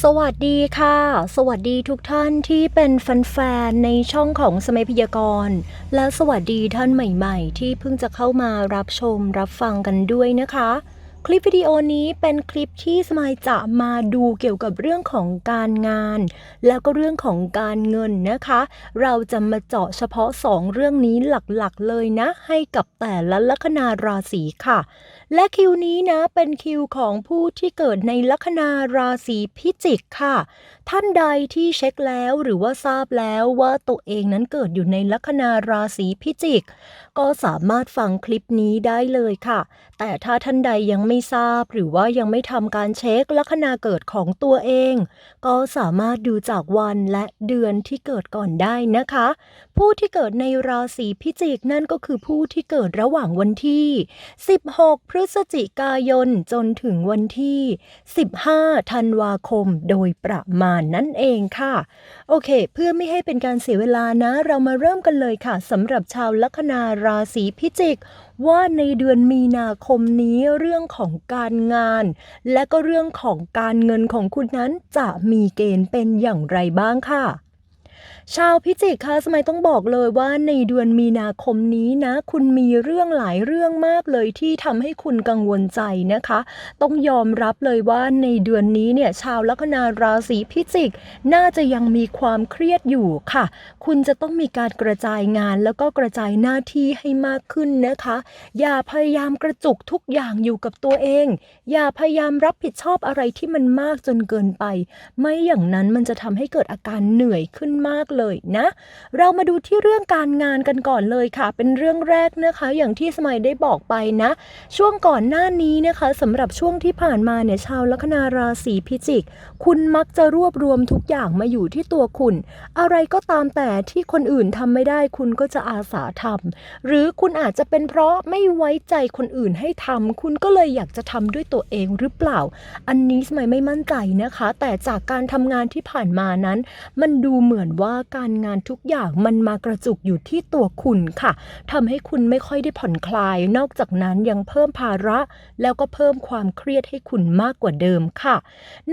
สวัสดีค่ะ สวัสดีทุกท่านที่เป็นแฟนๆในช่องของสมัยพยากรณ์ และสวัสดีท่านใหม่ๆ ที่เพิ่งจะเข้ามารับชมรับฟังกันด้วยนะคะ คลิปวิดีโอนี้เป็นคลิปที่สมัยจะมาดูเกี่ยวกับเรื่องของการงาน แล้วก็เรื่องของการเงินนะคะ เราจะมาเจาะเฉพาะ 2 เรื่องนี้หลักๆ เลยนะ ให้กับแต่ละลัคนาราศีค่ะ และคิวนี้นะเป็นคิวของผู้ที่เกิดในลัคนาราศีพิจิกค่ะ ท่านใดที่เช็คแล้วหรือว่าทราบแล้วว่าตัวเองนั้นเกิดอยู่ในลัคนาราศีพิจิก ก็สามารถฟังคลิปนี้ได้เลยค่ะ แต่ถ้าท่านใดยังไม่ทราบหรือว่ายังไม่ทำการเช็คลัคนาเกิดของตัวเอง ก็สามารถดูจากวันและเดือนที่เกิดก่อนได้นะคะผู้ที่เกิดในราศีพิจิกนั่นก็คือผู้ที่เกิดระหว่างวันที่ 16 พฤศจิกายนจนถึงวันที่ 15 ธันวาคมโดยประมาณนั่นเองค่ะ โอเค เพื่อไม่ให้เป็นการเสียเวลานะ เรามาเริ่มกันเลยค่ะสำหรับชาวลัคนาราศีพิจิก ว่าในเดือนมีนาคมนี้เรื่องของการงาน และก็เรื่องของการเงินของคุณนั้นจะมีเกณฑ์เป็นอย่างไรบ้างค่ะ ชาวพิจิกคะสมัยต้องบอกเลยว่าในเดือนมีนาคมนี้นะ คุณมีเรื่องหลายเรื่องมากเลยที่ทำให้คุณกังวลใจนะคะ ต้องยอมรับเลยว่าในเดือนนี้เนี่ยชาวลัคนาราศีพิจิก น่าจะยังมีความเครียดอยู่ค่ะ คุณจะต้องมีการกระจายงานแล้วก็กระจายหน้าที่ให้มากขึ้นนะคะ อย่าพยายามกระจุกทุกอย่างอยู่กับตัวเอง อย่าพยายามรับผิดชอบอะไรที่มันมากจนเกินไป ไม่อย่างนั้นมันจะทำให้เกิดอาการเหนื่อยขึ้นมากเลยนะ เรามาดูที่เรื่องการงานกันก่อนเลยค่ะ เป็นเรื่องแรกนะคะ อย่างที่สมัยได้บอกไปนะ ช่วงก่อนหน้านี้นะคะสำหรับช่วงที่ผ่านมาเนี่ยชาวลัคนาราศีพิจิก คุณมักจะรวบรวมทุกอย่างมาอยู่ที่ตัวคุณ อะไรก็ตามแต่ที่คนอื่นทำไม่ได้คุณก็จะอาสาทำหรือคุณอาจจะเป็นเพราะไม่ไว้ใจคนอื่นให้ทำคุณก็เลยอยากจะทำด้วยตัวเองหรือเปล่า อันนี้สมัยไม่มั่นใจนะคะ แต่จากการทำงานที่ผ่านมานั้น มันดูเหมือนว่าการงานทุกอย่างมันมากระจุกอยู่ที่ตัวคุณค่ะทำให้คุณไม่ค่อยได้ผ่อนคลาย นอกจากนั้นยังเพิ่มภาระ แล้วก็เพิ่มความเครียดให้คุณมากกว่าเดิมค่ะ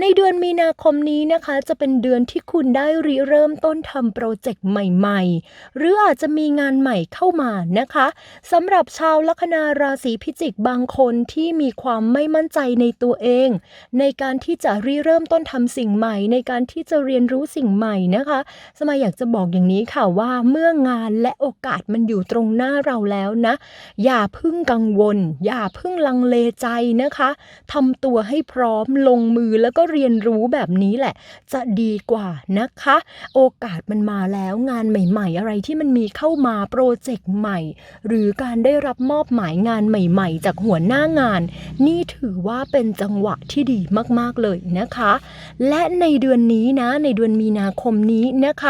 ในเดือนมีนาคมนี้นะคะ จะเป็นเดือนที่คุณได้ริเริ่มต้นทำโปรเจกต์ใหม่ๆ หรืออาจจะมีงานใหม่เข้ามานะคะสำหรับชาวลัคนาราศีพิจิกบางคนที่มีความไม่มั่นใจในตัวเอง ในการที่จะริเริ่มต้นทำสิ่งใหม่ ในการที่จะเรียนรู้สิ่งใหม่นะคะสมัยอยากจะบอกอย่างนี้ค่ะว่าเมื่องานและโอกาสมันอยู่ตรงหน้าเราแล้วนะ อย่าพึ่งกังวล อย่าพึ่งลังเลใจนะคะทำตัวให้พร้อมลงมือแล้วก็เรียนรู้แบบนี้แหละ จะดีกว่านะคะ โอกาสมันมาแล้วงานใหม่ ๆ อะไรที่มันมีเข้ามาโปรเจกต์ใหม่ หรือการได้รับมอบหมายงานใหม่ ๆ จากหัวหน้างาน นี่ถือว่าเป็นจังหวะที่ดีมากๆเลยนะคะ และในเดือนนี้นะในเดือนมีนาคมนี้นะคะ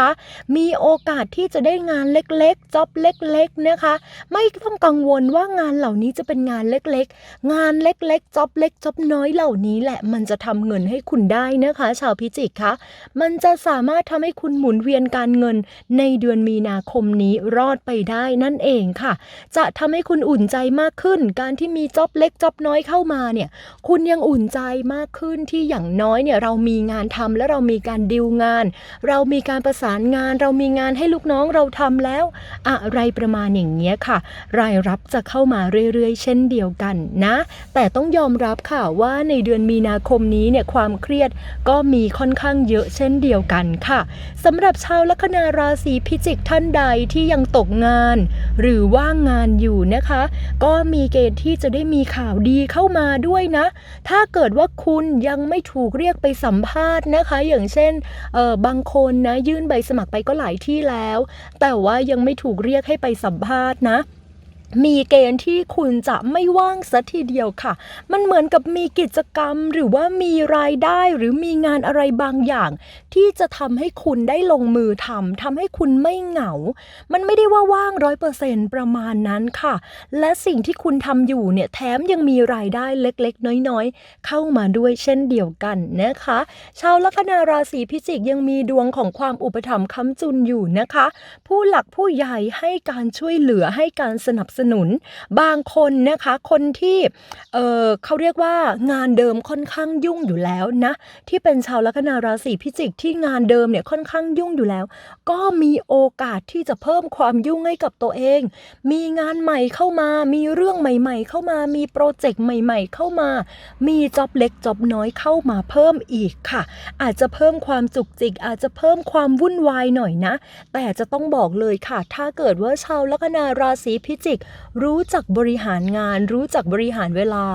มีโอกาสที่จะได้งานเล็กๆจ็อบเล็กๆนะคะ ไม่ต้องกังวลว่างานเหล่านี้จะเป็นงานเล็กๆ งานเล็กๆจ็อบเล็กจ็อบน้อยเหล่านี้แหละมันจะทำเงินให้คุณได้นะคะ ชาวพิจิกคะมันจะสามารถทำให้คุณหมุนเวียนการเงินในเดือนมีนาคมนี้รอดไปได้นั่นเองค่ะ จะทำให้คุณอุ่นใจมากขึ้น การที่มีจ็อบเล็กจ็อบน้อยเข้ามาเนี่ย คุณยังอุ่นใจมากขึ้นที่อย่างน้อยเนี่ยเรามีงานทำและเรามีการดิวงาน เรามีการประสานงาน เรามีงานให้ลูกน้องเราทำแล้ว อะไรประมาณอย่างเงี้ยค่ะ รายรับจะเข้ามาเรื่อยๆ เช่นเดียวกันนะ แต่ต้องยอมรับค่ะว่าในเดือนมีนาคมนี้เนี่ยความเครียดก็มีค่อนข้างเยอะเช่นเดียวกันค่ะสำหรับชาวลัคนาราศีพิจิกท่านใดที่ยังตกงาน หรือว่างงานอยู่นะคะ ก็มีเกณฑ์ที่จะได้มีข่าวดีเข้ามาด้วยนะ ถ้าเกิดว่าคุณยังไม่ถูกเรียกไปสัมภาษณ์นะคะ อย่างเช่นเออบางคนนะยื่นใบสมัครไปก็หลายที่แล้ว แต่ว่ายังไม่ถูกเรียกให้ไปสัมภาษณ์นะ มีเกณฑ์ที่คุณจะไม่ว่างสัทีเดียวค่ะ มันเหมือนกับมีกิจกรรมหรือว่ามีรายได้หรือมีงานอะไรบางอย่าง ที่จะทำให้คุณได้ลงมือทำทำให้คุณไม่เหงา มันไม่ได้ว่าว่างร้อยเปอร์เซ็นประมาณนั้นค่ะ และสิ่งที่คุณทำอยู่เนี่ยแถมยังมีรายได้เล็กๆ น้อยๆ เข้ามาด้วยเช่นเดียวกันนะคะ ชาวลัคนาราศีพิจิกยังมีดวงของความอุปถัมภ์ค้ำจุนอยู่นะคะ ผู้หลักผู้ใหญ่ให้การช่วยเหลือให้การสนับสนุน บางคนนะคะคนที่เออเขาเรียกว่างานเดิมค่อนข้างยุ่งอยู่แล้วนะที่เป็นชาวลัคนาราศีพิจิกที่งานเดิมเนี่ยค่อนข้างยุ่งอยู่แล้ว ก็มีโอกาสที่จะเพิ่มความยุ่งให้กับตัวเอง มีงานใหม่เข้ามา มีเรื่องใหม่ ๆ เข้ามามีโปรเจกต์ใหม่ ๆ เข้ามา มีจ็อบเล็กจ็อบน้อยเข้ามาเพิ่มอีกค่ะ อาจจะเพิ่มความจุกจิก อาจจะเพิ่มความวุ่นวายหน่อยนะ แต่จะต้องบอกเลยค่ะ ถ้าเกิดว่าชาวลัคนาราศีพิจิกรู้จักบริหารงาน รู้จักบริหารเวลา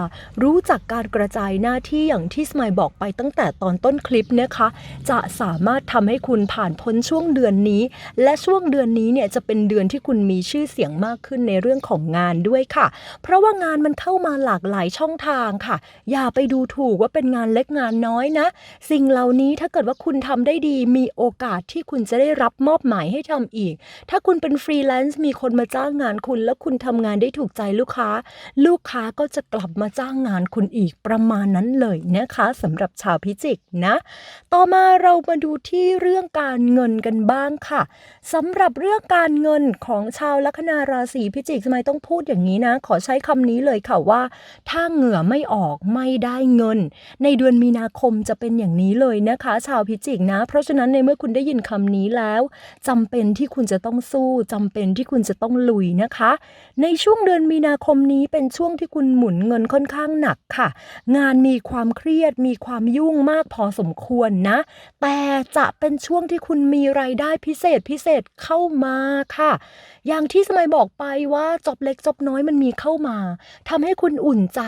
รู้จักการกระจายหน้าที่อย่างที่สมัยบอกไปตั้งแต่ตอนต้นคลิปนะคะ จะสามารถทำให้คุณผ่านพ้นช่วงเดือนนี้ และช่วงเดือนนี้เนี่ยจะเป็นเดือนที่คุณมีชื่อเสียงมากขึ้นในเรื่องของงานด้วยค่ะ เพราะว่างานมันเข้ามาหลากหลายช่องทางค่ะ อย่าไปดูถูกว่าเป็นงานเล็กงานน้อยนะ สิ่งเหล่านี้ถ้าเกิดว่าคุณทำได้ดี มีโอกาสที่คุณจะได้รับมอบหมายให้ทำอีก ถ้าคุณเป็นฟรีแลนซ์มีคนมาจ้างงานคุณแล้วคุณททำงานได้ถูกใจลูกค้า ลูกค้าก็จะกลับมาจ้างงานคุณอีกประมาณนั้นเลยนะคะสำหรับชาวพิจิกนะ ต่อมาเรามาดูที่เรื่องการเงินกันบ้างค่ะสำหรับเรื่องการเงินของชาวลัคนาราศีพิจิกทำไมต้องพูดอย่างนี้นะ ขอใช้คำนี้เลยค่ะว่า ถ้าเหงื่อไม่ออกไม่ได้เงิน ในเดือนมีนาคมจะเป็นอย่างนี้เลยนะคะ ชาวพิจิกนะ เพราะฉะนั้นในเมื่อคุณได้ยินคำนี้แล้วจำเป็นที่คุณจะต้องสู้จำเป็นที่คุณจะต้องลุยนะคะในช่วงเดือนมีนาคมนี้เป็นช่วงที่คุณหมุนเงินค่อนข้างหนักค่ะ งานมีความเครียดมีความยุ่งมากพอสมควรนะ แต่จะเป็นช่วงที่คุณมีรายได้พิเศษพิเศษเข้ามาค่ะ อย่างที่สมัยบอกไปว่าจอบเล็กจอบน้อยมันมีเข้ามาทำให้คุณอุ่นใจ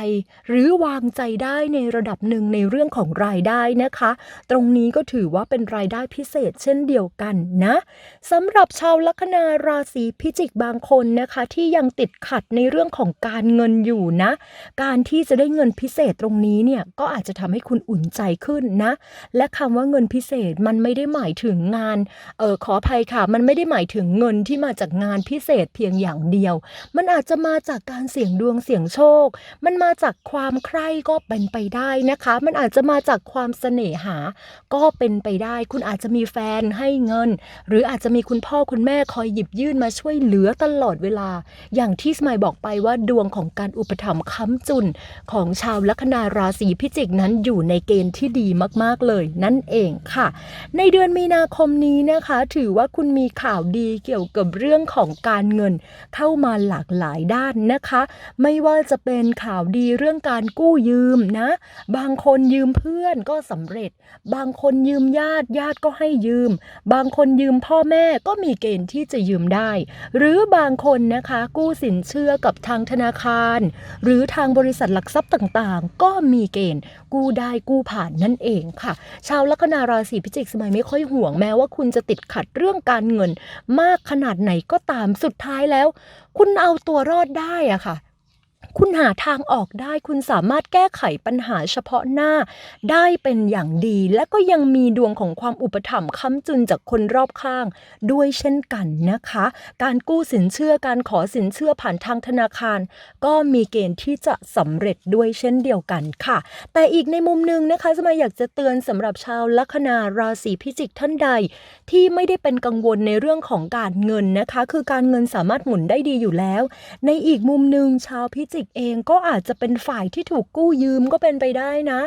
หรือวางใจได้ในระดับหนึ่งในเรื่องของรายได้นะคะ ตรงนี้ก็ถือว่าเป็นรายได้พิเศษเช่นเดียวกันนะสำหรับชาวลัคนาราศีพิจิกบางคนนะคะ ที่ยังติดขัดในเรื่องของการเงินอยู่นะ การที่จะได้เงินพิเศษตรงนี้เนี่ยก็อาจจะทำให้คุณอุ่นใจขึ้นนะ และคำว่าเงินพิเศษมันไม่ได้หมายถึงงานเออขออภัยค่ะ มันไม่ได้หมายถึงเงินที่มาจากงานพิเศษเพียงอย่างเดียว มันอาจจะมาจากการเสี่ยงดวงเสี่ยงโชค มันมาจากความใคร่ก็เป็นไปได้นะคะ มันอาจจะมาจากความเสน่หา ก็เป็นไปได้ คุณอาจจะมีแฟนให้เงิน หรืออาจจะมีคุณพ่อคุณแม่คอยหยิบยื่นมาช่วยเหลือตลอดเวลา อย่างที่สมัยบอกไปว่าดวงของการอุปถัมภ์ค้ำจุนของชาวลัคนาราศีพิจิกนั้นอยู่ในเกณฑ์ที่ดีมาก ๆ เลยนั่นเองค่ะ ในเดือนมีนาคมนี้นะคะ ถือว่าคุณมีข่าวดีเกี่ยวกับเรื่องของการเงินเข้ามาหลากหลายด้านนะคะ ไม่ว่าจะเป็นข่าวดีเรื่องการกู้ยืมนะ บางคนยืมเพื่อนก็สำเร็จ บางคนยืมญาติญาติก็ให้ยืม บางคนยืมพ่อแม่ก็มีเกณฑ์ที่จะยืมได้ หรือบางคนนะคะกู้สินเชื่อกับทางธนาคาร หรือทางบริษัทหลักทรัพย์ต่างๆ ก็มีเกณฑ์กู้ได้กู้ผ่านนั่นเองค่ะ ชาวลัคนาราศีพิจิกสมัยไม่ค่อยห่วงแม้ว่าคุณจะติดขัดเรื่องการเงิน มากขนาดไหนก็ตามสุดท้ายแล้ว คุณเอาตัวรอดได้อะค่ะ คุณหาทางออกได้ คุณสามารถแก้ไขปัญหาเฉพาะหน้า ได้เป็นอย่างดี และก็ยังมีดวงของความอุปถัมภ์ค้ำจุนจากคนรอบข้าง ด้วยเช่นกันนะคะ การกู้สินเชื่อการขอสินเชื่อผ่านทางธนาคาร ก็มีเกณฑ์ที่จะสำเร็จด้วยเช่นเดียวกันค่ะ แต่อีกในมุมหนึ่งนะคะสมัยอยากจะเตือนสำหรับชาวลัคนาราศีพิจิกท่านใด ที่ไม่ได้เป็นกังวลในเรื่องของการเงินนะคะ คือการเงินสามารถหมุนได้ดีอยู่แล้ว ในอีกมุมหนึ่งชาวพิจิกเองก็อาจจะเป็นฝ่ายที่ถูกกู้ยืมก็เป็นไปได้นะ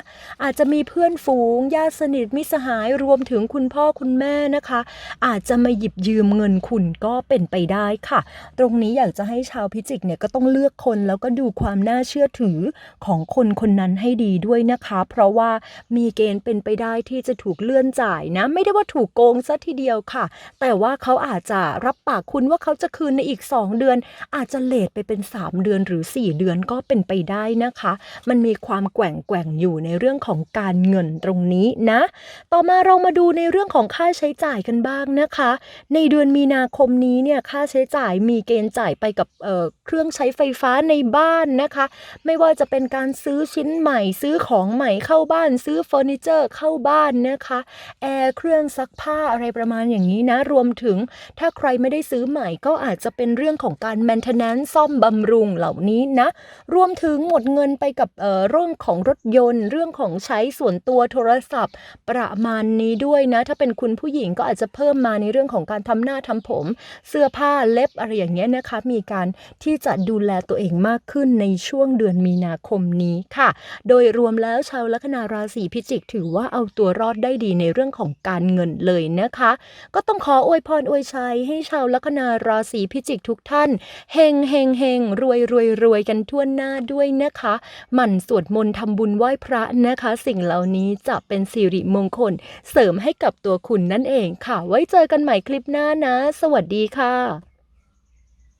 อาจจะมีเพื่อนฝูงญาติสนิทมิสหายรวมถึงคุณพ่อคุณแม่นะคะ อาจจะมาหยิบยืมเงินคุณก็เป็นไปได้ค่ะ ตรงนี้อยากจะให้ชาวพิจิกเนี่ยก็ต้องเลือกคนแล้วก็ดูความน่าเชื่อถือของคนคนนั้นให้ดีด้วยนะคะ เพราะว่ามีเกณฑ์เป็นไปได้ที่จะถูกเลื่อนจ่ายนะ ไม่ได้ว่าถูกโกงซะทีเดียวค่ะ แต่ว่าเขาอาจจะรับปากคุณว่าเขาจะคืนในอีก 2 เดือน อาจจะเลทไปเป็น 3 เดือนหรือ 4เดือนก็เป็นไปได้นะคะ มันมีความแกว่งแกว่งอยู่ในเรื่องของการเงินตรงนี้นะ ต่อมาเรามาดูในเรื่องของค่าใช้จ่ายกันบ้างนะคะ ในเดือนมีนาคมนี้เนี่ยค่าใช้จ่ายมีเกณฑ์จ่ายไปกับเเครื่องใช้ไฟฟ้าในบ้านนะคะ ไม่ว่าจะเป็นการซื้อชิ้นใหม่ ซื้อของใหม่เข้าบ้าน ซื้อเฟอร์นิเจอร์เข้าบ้านนะคะแอร์เครื่องซักผ้าอะไรประมาณอย่างนี้นะ รวมถึงถ้าใครไม่ได้ซื้อใหม่ก็อาจจะเป็นเรื่องของการ maintenance ซ่อมบำรุงเหล่านี้นะรวมถึงหมดเงินไปกับเเรื่องของรถยนต์ เรื่องของใช้ส่วนตัวโทรศัพท์ ประมาณนี้ด้วยนะ ถ้าเป็นคุณผู้หญิงก็อาจจะเพิ่มมาในเรื่องของการทำหน้าทำผม เสื้อผ้าเล็บอะไรอย่างเงี้ยนะคะ มีการที่จะดูแลตัวเองมากขึ้นในช่วงเดือนมีนาคมนี้ค่ะ โดยรวมแล้วชาวลัคนาราศีพิจิกถือว่าเอาตัวรอดได้ดีในเรื่องของการเงินเลยนะคะ ก็ต้องขออวยพรอวยชัยให้ชาวลัคนาราศีพิจิกทุกท่านเฮงเฮงเฮงรวยรวยรวยกันทั่วหน้าด้วยนะคะ หมั่นสวดมนต์ทำบุญไหว้พระนะคะ สิ่งเหล่านี้จะเป็นสิริมงคล เสริมให้กับตัวคุณนั่นเองค่ะ ไว้เจอกันใหม่คลิปหน้านะ สวัสดีค่ะ